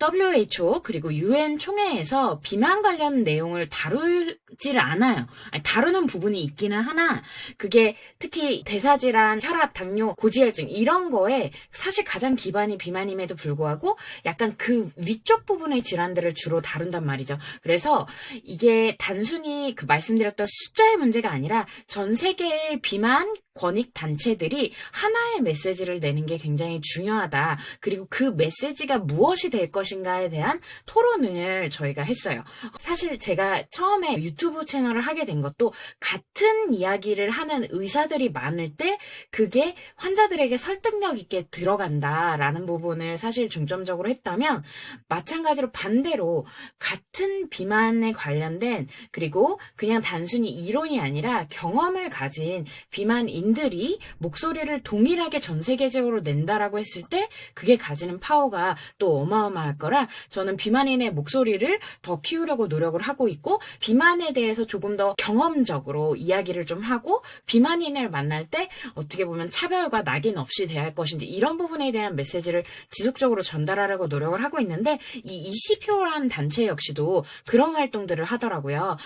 WHO 그리고 UN 총회에서 비만 관련 내용을 다루 지를 않아요. 다루는 부분이 있기는 하나 그게 특히 대사질환, 혈압, 당뇨, 고지혈증 이런 거에 사실 가장 기반이 비만임에도 불구하고 약간 그 위쪽 부분의 질환들을 주로 다룬단 말이죠. 그래서 이게 단순히 그 말씀드렸던 숫자의 문제가 아니라 전 세계의 비만 권익 단체들이 하나의 메시지를 내는 게 굉장히 중요하다. 그리고 그 메시지가 무엇이 될 것인가에 대한 토론을 저희가 했어요. 사실 제가 처음에 유튜브 채널을 하게 된 것도 같은 이야기를 하는 의사들이 많을 때 그게 환자들에게 설득력 있게 들어간다라는 부분을 사실 중점적으로 했다면 마찬가지로 반대로 같은 비만에 관련된 그리고 그냥 단순히 이론이 아니라 경험을 가진 비만인들이 목소리를 동일하게 전 세계적으로 낸다라고 했을 때 그게 가지는 파워가 또 어마어마할 거라 저는 비만인의 목소리를 더 키우려고 노력을 하고 있고 비만에 대해서 조금 더 경험적으로 이야기를 좀 하고 비만인을 만날 때 어떻게 보면 차별과 낙인 없이 대할 것인지 이런 부분에 대한 메시지를 지속적으로 전달하려고 노력을 하고 있는데 이 20표라는 단체 역시도 그런 활동들을 하더라고요.